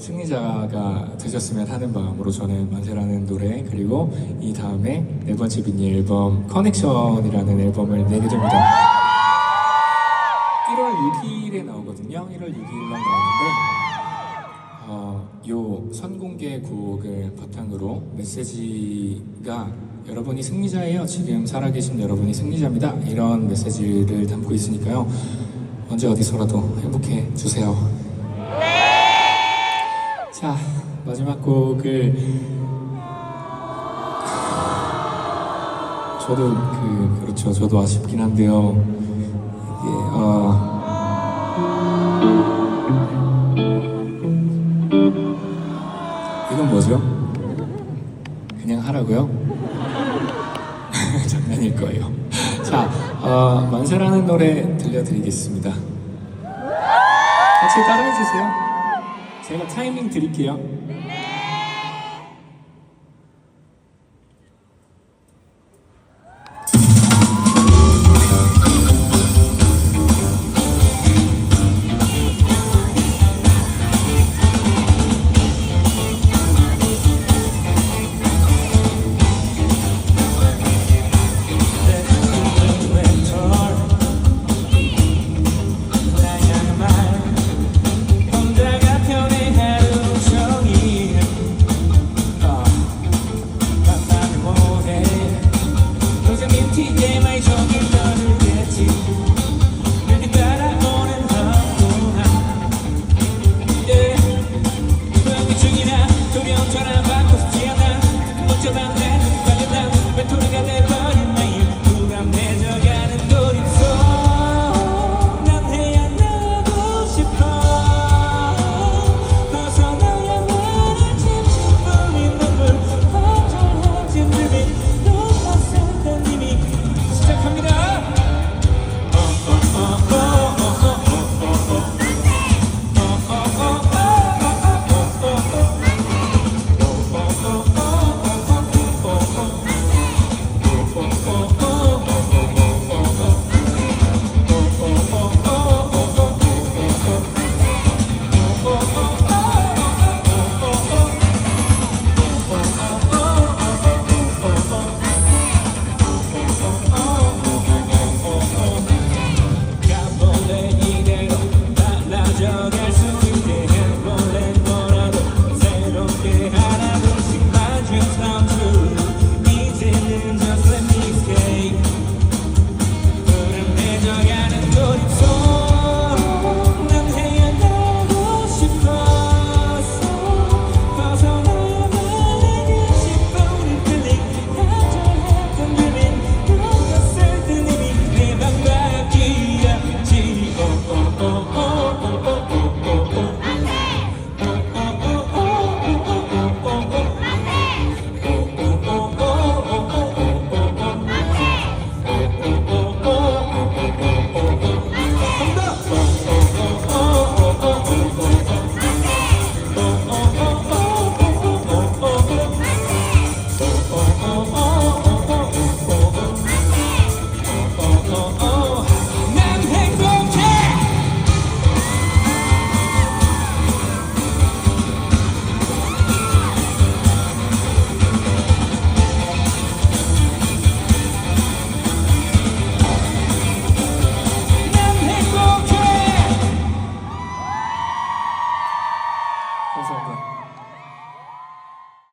승리자가 되셨으면 하는 마음으로 저는 만세라는 노래 그리고 이 다음에 네 번째 미니 앨범 커넥션이라는 앨범을 내게 됩니다. 1월 6일에 나오거든요. 1월 6일날 나오는데 어, 요 선공개 곡을 바탕으로 메시지가 여러분이 승리자예요. 지금 살아계신 여러분이 승리자입니다. 이런 메시지를 담고 있으니까요. 언제 어디서라도 행복해 주세요. 자 마지막 곡을 저도 그 그렇죠 저도 아쉽긴 한데요 이게 어 이건 뭐죠? 그냥 하라고요? 장난일 거예요. 자, 어, 만세라는 노래 들려드리겠습니다. 같이 따라해주세요. 제가 타이밍 드릴게요.